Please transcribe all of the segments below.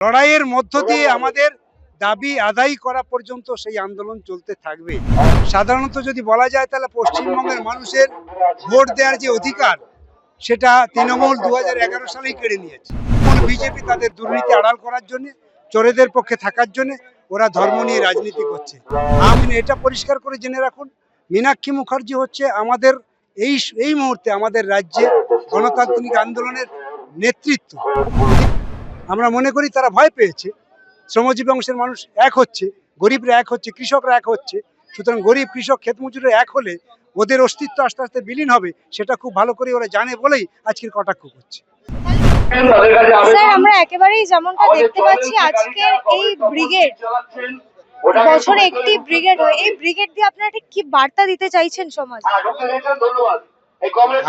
লড়াইয়ের মধ্য দিয়ে আমাদের দাবি আদায় করা পর্যন্ত সেই আন্দোলন চলতে থাকবে। সাধারণত যদি বলা যায় তাহলে পশ্চিমবঙ্গের মানুষের ভোট দেওয়ার যে অধিকার, সেটা তৃণমূল দু হাজার এগারো সালেই কেড়ে নিয়েছে। বিজেপি তাদের দুর্নীতি আড়াল করার জন্য, চোরেদের পক্ষে থাকার জন্য ওরা ধর্ম নিয়ে রাজনীতি করছে। আমি, এটা পরিষ্কার করে জেনে রাখুন, মীনাক্ষী মুখার্জি হচ্ছে আমাদের এই এই মুহূর্তে আমাদের রাজ্যে গণতান্ত্রিক আন্দোলনের নেতৃত্ব। আমরা মনে করি তারা ভয় পেয়েছে। শ্রমজীবী অংশের মানুষ এক হচ্ছে গরিবরা এক হচ্ছে কৃষকরা এক হচ্ছে। সুতরাং গরিব কৃষক ক্ষেত মজুরে এক হলে ওদের অস্তিত্ব আস্তে আস্তে বিলীন হবে সেটা খুব ভালো করে ওরা জানে বলেই আজকের কটাক্ষ করছে। স্যার আমরা একেবারেই যেমনটা দেখতে পাচ্ছি আজকের এই ব্রিগেড বছরে একটি ব্রিগেড হয়। এই ব্রিগেড দিয়ে আপনারা ঠিক কি বার্তা দিতে চাইছেন সমাজ?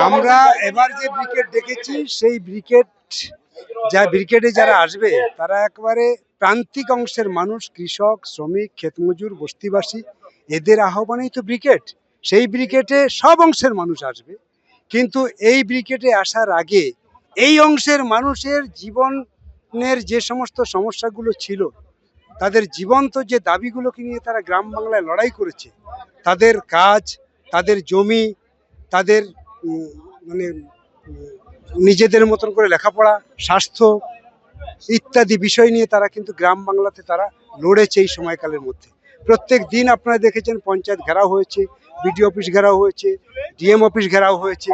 আমরা এবার যে ব্রিগেড দেখেছি সেই ব্রিগেড যা ব্রিগেডে যারা আসবে, তারা একবারে প্রান্তিক অংশের মানুষ, কৃষক, শ্রমিক, ক্ষেতমজুর, বস্তিবাসী, এদের আহ্বানেই তো ব্রিগেড। সেই ব্রিগেডে সব অংশের মানুষ আসবে। কিন্তু এই ব্রিগেডে আসার আগে এই অংশের মানুষের জীবনের যে সমস্ত সমস্যাগুলো ছিল, তাদের জীবন্ত যে দাবিগুলোকে নিয়ে তারা গ্রাম বাংলায় লড়াই করেছে, তাদের কাজ, তাদের জমি, তাদের মানে নিজেদের মতন করে লেখাপড়া, স্বাস্থ্য ইত্যাদি বিষয় নিয়ে তারা কিন্তু গ্রাম বাংলাতে তারা লড়েছে এই সময়কালের মধ্যে। প্রত্যেক দিন আপনারা দেখেছেন পঞ্চায়েত ঘেরাও হয়েছে বিডি অফিস ঘেরাও হয়েছে, ডিএম অফিস ঘেরাও হয়েছে,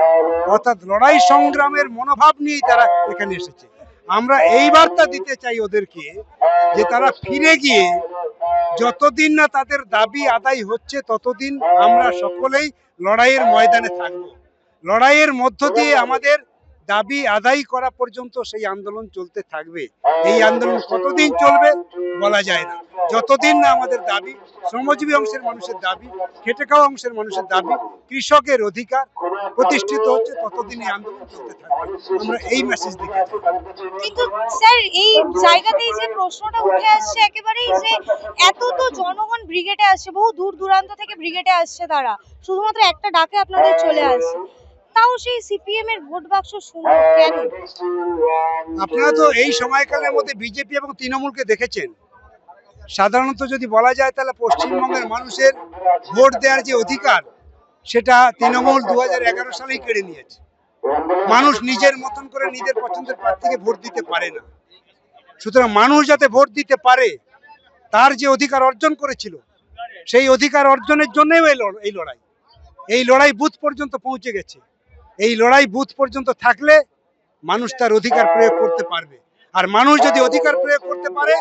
অর্থাৎ লড়াই সংগ্রামের মনোভাব নিয়েই তারা এখানে এসেছে। আমরা এই বার্তা দিতে চাই ওদেরকে যে তারা ফিরে গিয়ে যতদিন না তাদের দাবি আদায় হচ্ছে, ততদিন আমরা সকলেই লড়াইয়ের ময়দানে থাকব। লড়াইয়ের মধ্য দিয়ে আমাদের দাবি আদায় করা পর্যন্ত সেই আন্দোলন চলতে থাকবে। এই আন্দোলন কতদিন চলবে বলা যায় না। যতদিন না আমাদের দাবি, শ্রমজীবী অংশের মানুষের দাবি, খেটে খাওয়া অংশের মানুষের দাবি, কৃষকের অধিকার প্রতিষ্ঠিত হচ্ছে, ততদিন এই আন্দোলন চলতে থাকবে। আমরা এই মেসেজ দিতে কিন্তু স্যার, এই জায়গাতেই যে প্রশ্নটা উঠে আসছে, একেবারেই যে এত তো জনগণ ব্রিগেডে আসছে, বহু দূর দূরান্ত থেকে ব্রিগেডে আসছে তারা। শুধুমাত্র একটা ডাকে আপনাদের চলে আসছে। তাও সেই সিপিএম এর ভোট বাক্স শূন্য কেন? আপনারা তো এই সময়কালের মধ্যে বিজেপি এবং তৃণমূলকে দেখেছেন। সাধারণত যদি বলা যায় তাহলে পশ্চিমবঙ্গের মানুষের ভোট দেওয়ার যে অধিকার, সেটা তৃণমূল দু হাজার এগারো সালেই কেড়ে নিয়েছে। মানুষ নিজের মতন করে নিজের পছন্দের প্রার্থীকে ভোট দিতে পারে না। সুতরাং মানুষ যাতে ভোট দিতে পারে, তার যে অধিকার অর্জন করেছিল, সেই অধিকার অর্জনের জন্যই এই লড়াই। এই লড়াই বুথ পর্যন্ত পৌঁছে গেছে। এই লড়াই বুথ পর্যন্ত থাকলে মানুষ তার অধিকার প্রয়োগ করতে পারবে। আর মানুষ যদি অধিকার প্রয়োগ করতে পারে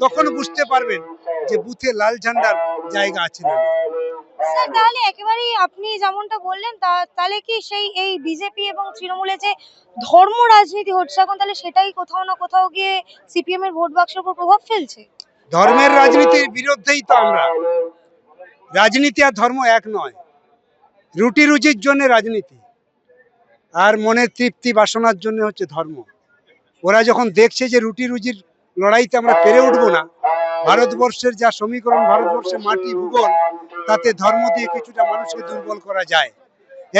তখন বুঝতে পারবেন যে বুথে লাল ঝান্ডার জায়গা আছে না তাহলে একেবারেই আপনি যেমনটা বললেন তাহলে কি সেই এই বিজেপি এবং তৃণমূলে যে ধর্ম রাজনীতি হচ্ছে এখন তাহলে সেটাই কোথাও না কোথাও গিয়ে সিপিএম এর ভোট বাক্সের উপর প্রভাব ফেলছে? ধর্মের রাজনীতির বিরুদ্ধেই তো আমরা। রাজনীতি আর ধর্ম এক নয়। রুটি রুজির জন্য রাজনীতি। আর মনের তৃপ্তি বাসনার জন্য হচ্ছে ধর্ম। ওরা যখন দেখছে যে রুটি রুজির লড়াইতে আমরা পেরে উঠবো না, ভারতবর্ষের যা সমীকরণ, ভারতবর্ষের মাটি, ভূগোল, তাতে ধর্ম দিয়ে কিছুটা মানুষকে দুর্বল করা যায়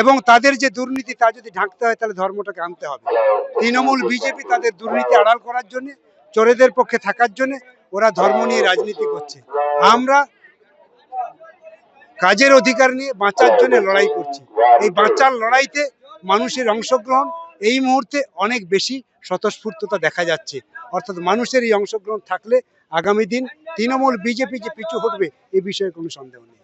এবং তাদের যে দুর্নীতি তা যদি ঢাকতে হয়, তাহলে ধর্মটাকে আনতে হবে। তৃণমূল বিজেপি তাদের দুর্নীতি আড়াল করার জন্য, চোরেদের পক্ষে থাকার জন্য ওরা ধর্ম নিয়ে রাজনীতি করছে। আমরা কাজের অধিকার নিয়ে বাঁচার জন্য লড়াই করছি। এই বাঁচার লড়াইতে মানুষের অংশগ্রহণ এই মুহূর্তে অনেক বেশি স্বতঃস্ফূর্ততা দেখা যাচ্ছে। অর্থাৎ মানুষের এই অংশগ্রহণ থাকলে আগামী দিন তৃণমূল বিজেপি যে পিছু হটবে এ বিষয়ে কোনো সন্দেহ নেই।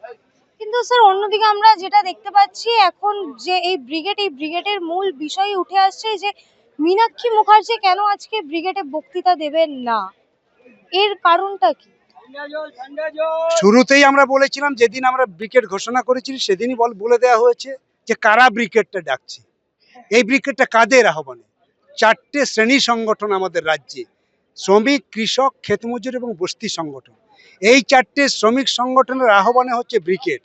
কিন্তু স্যার অন্যদিকে আমরা যেটা দেখতে পাচ্ছি এখন যে এই ব্রিগেড এই ব্রিগেডের মূল বিষয় উঠে আসছে যে মীনাক্ষী মুখার্জি কেন আজকে ব্রিগেডে বক্তৃতা দেবেন না? এর কারণটা কি? শুরুতেই আমরা বলেছিলাম যেদিন আমরা ব্রিকেট ঘোষণা করেছি সেদিনই বল বলে দেওয়া হয়েছে যে কারা ব্রিকেটটা ডাকছে। এই ব্রিকেটটা কাদের আহ্বানে? চারটে শ্রেণি সংগঠন আমাদের রাজ্যে, শ্রমিক, কৃষক ক্ষেতমজুর এবং বস্তি সংগঠন। এই চারটে শ্রমিক সংগঠনের আহ্বানে হচ্ছে ব্রিকেট।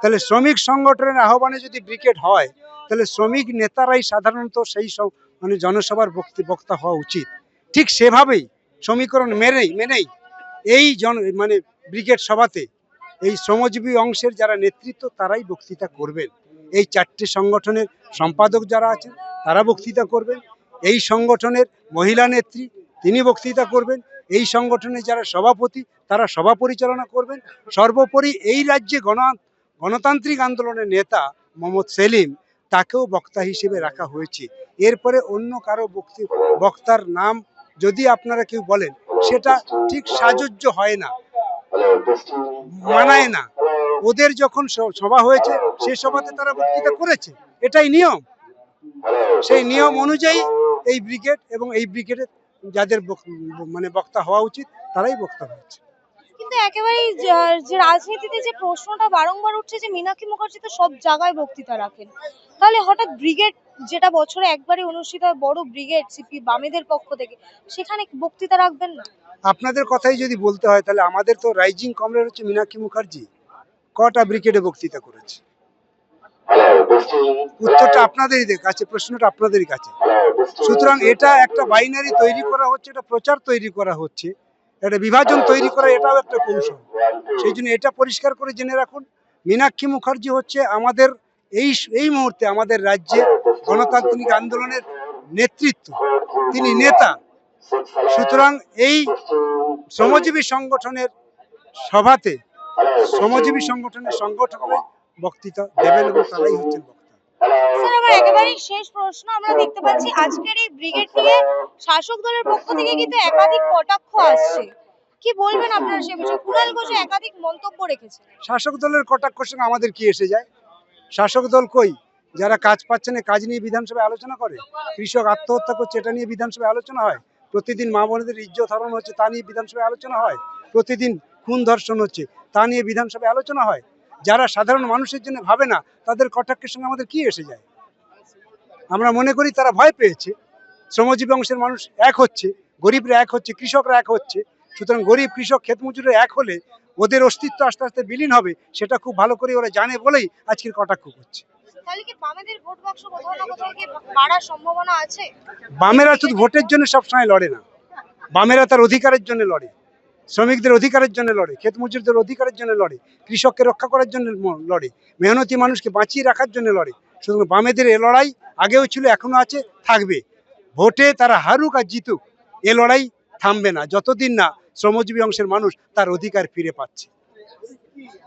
তাহলে শ্রমিক সংগঠনের আহ্বানে যদি ব্রিকেট হয়, তাহলে শ্রমিক নেতারাই সাধারণত সেই সব মানে জনসভার বক্তা হওয়া উচিত। ঠিক সেভাবেই সমীকরণ মেনেই মেনেই এই জন মানে ব্রিগেড সভাতে এই শ্রমজীবী অংশের যারা নেতৃত্ব, তারাই বক্তৃতা করবেন। এই চারটি সংগঠনের সম্পাদক যারা আছেন, তারা বক্তৃতা করবেন। এই সংগঠনের মহিলা নেত্রী, তিনি বক্তৃতা করবেন। এই সংগঠনে যারা সভাপতি, তারা সভা পরিচালনা করবেন। সর্বোপরি এই রাজ্যে গণ, গণতান্ত্রিক আন্দোলনের নেতা মোহাম্মদ সেলিম, তাকেও বক্তা হিসেবে রাখা হয়েছে। এরপরে অন্য কারও বক্তি, বক্তার নাম যদি আপনারা কেউ বলেন, সেটা ঠিক সাজুজ্য হয় না, মানায় না। ওদের যখন স- সভা হয়েছে সেই সভাতে তারা বক্তৃতা করেছে। এটাই নিয়ম। সেই নিয়ম অনুযায়ী এই ব্রিগেড এবং এই ব্রিগেডের যাদের মানে বক্তা হওয়া উচিত তারাই বক্তা হয়েছে। কিন্তু একেবারেই যে রাজনীতিতে যে প্রশ্নটা বারংবার উঠছে যে মীনাক্ষী মুখার্জি তো সব জায়গায় বক্তৃতা রাখেন। তাহলে হঠাৎ ব্রিগেড যেটা বছরে একবারই অনুষ্ঠিত হয় বড় ব্রিগেড সিপি বামেদের পক্ষ থেকে সেখানে বক্তৃতা রাখবেন না? আপনাদের কথাই যদি বলতে হয় তাহলে আমাদের তো রাইজিং কমরেড হচ্ছে মীনাক্ষী মুখার্জি। কটা ব্রিগেডে বক্তৃতা করেছে? উত্তরটা আপনাদেরই কাছে, প্রশ্নটা আপনাদেরই কাছে। সুতরাং এটা একটা বাইনারি তৈরি করা হচ্ছে, এটা প্রচার তৈরি করা হচ্ছে একটা বিভাজন তৈরি করা, এটাও একটা কৌশল। সেই জন্য এটা পরিষ্কার করে জেনে রাখুন। মীনাক্ষী মুখার্জি হচ্ছে আমাদের এই এই মুহূর্তে আমাদের রাজ্যে গণতান্ত্রিক আন্দোলনের নেতৃত্ব। তিনি নেতা। সুতরাং এই শ্রমজীবী সংগঠনের সভাতে শ্রমজীবী সংগঠনের সংগঠকরাই বক্তৃতা দেবেন এবং তারাই হচ্ছেন স্যার আমার একেবারেই শেষ প্রশ্ন আমরা দেখতে পাচ্ছি আজকের এই ব্রিগেড নিয়ে শাসক দলের পক্ষ থেকে কিন্তু একাধিক কটাক্ষ আসছে। কি বলবেন আপনারা সে বিষয়ে? কুণাল ঘোষ একাধিক মন্তব্য রেখেছে শাসক দলের কটাক্ষর সঙ্গে আমাদের কি এসে যায়? শাসক দল কই? যারা কাজ পাচ্ছে না কাজ নিয়ে বিধানসভায় আলোচনা করে? কৃষক আত্মহত্যা করছে এটা নিয়ে বিধানসভায় আলোচনা হয়? প্রতিদিন মা বোনেদের ইজ্জত হরণ হচ্ছে তা নিয়ে বিধানসভায় আলোচনা হয়? প্রতিদিন খুন ধর্ষণ হচ্ছে তা নিয়ে বিধানসভায় আলোচনা হয়। যারা সাধারণ মানুষের জন্য ভাবে না তাদের কটাক্ষের সঙ্গে আমাদের কি এসে যায়? আমরা মনে করি তারা ভয় পেয়েছে। শ্রমজীবী অংশের মানুষ এক হচ্ছে গরিবরা এক হচ্ছে কৃষকরা এক হচ্ছে। সুতরাং গরিব কৃষক ক্ষেত মজুরে এক হলে ওদের অস্তিত্ব আস্তে আস্তে বিলীন হবে সেটা খুব ভালো করে ওরা জানে বলেই আজকের কটাক্ষ করছে। বামেরা শুধু ভোটের জন্য সবসময় লড়ে না। বামেরা তার অধিকারের জন্য লড়ে। শ্রমিকদের অধিকারের জন্য লড়ে ক্ষেত মজুরদের অধিকারের জন্য লড়ে, কৃষককে রক্ষা করার জন্য লড়ে, মেহনতি মানুষকে বাঁচিয়ে রাখার জন্য লড়ে। সুতরাং বামেদের এ লড়াই আগেও ছিল এখনও আছে, থাকবে। ভোটে তারা হারুক আর জিতুক, এ লড়াই থামবে না। যতদিন না শ্রমজীবী অংশের মানুষ তার অধিকার ফিরে পাচ্ছে।